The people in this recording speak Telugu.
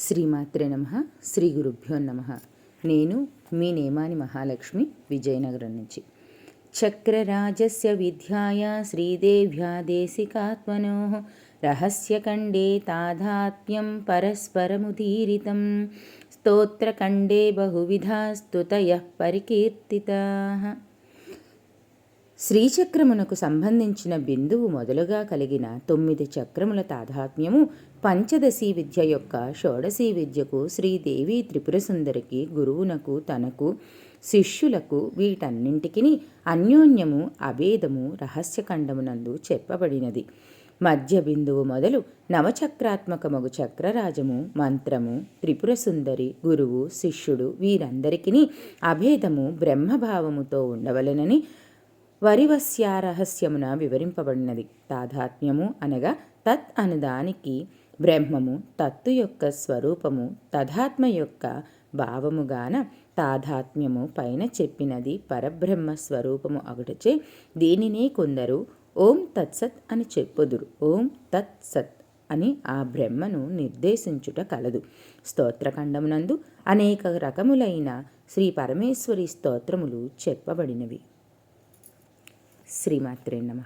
శ్రీమాత్రే నమ శ్రీ గురుభ్యో నమ. నేను మీ నేమాని మహాలక్ష్మి విజయనగరం నుంచి. చక్రరాజస్య విద్యాయ శ్రీదేవ్యా దేశికాత్మనో రహస్యకండే తాదాత్మ్యం పరస్పరముదీరితం. స్తోత్రకండే బహువిధా స్తుతయ పరికీర్తితా. శ్రీచక్రమునకు సంబంధించిన బిందువు మొదలుగా కలిగిన తొమ్మిది చక్రముల తాదాత్మ్యము పంచదశీ విద్య యొక్క షోడశీ విద్యకు శ్రీదేవి త్రిపుర సుందరికి గురువునకు తనకు శిష్యులకు వీటన్నింటికి అన్యోన్యము అభేదము రహస్యఖండమునందు చెప్పబడినది. మధ్య బిందువు మొదలు నవచక్రాత్మకమగు చక్రరాజము మంత్రము త్రిపుర సుందరి గురువు శిష్యుడు వీరందరికీ అభేదము బ్రహ్మభావముతో ఉండవలెనని వరివస్యారహస్యమున వివరింపబడినది. తాదాత్మ్యము అనగా తత్ అనదానికి బ్రహ్మము తత్తు యొక్క స్వరూపము తధాత్మ యొక్క భావముగాన తాదాత్మ్యము పైన చెప్పినది పరబ్రహ్మ స్వరూపము అగుటచే దీనినే కొందరు ఓం తత్సత్ అని చెప్పుదురు. ఓం తత్సత్ అని ఆ బ్రహ్మను నిర్దేశించుట కలదు. స్తోత్రఖండమునందు అనేక రకములైన శ్రీ పరమేశ్వరి స్తోత్రములు చెప్పబడినవి. శ్రీమాత్రే నమ.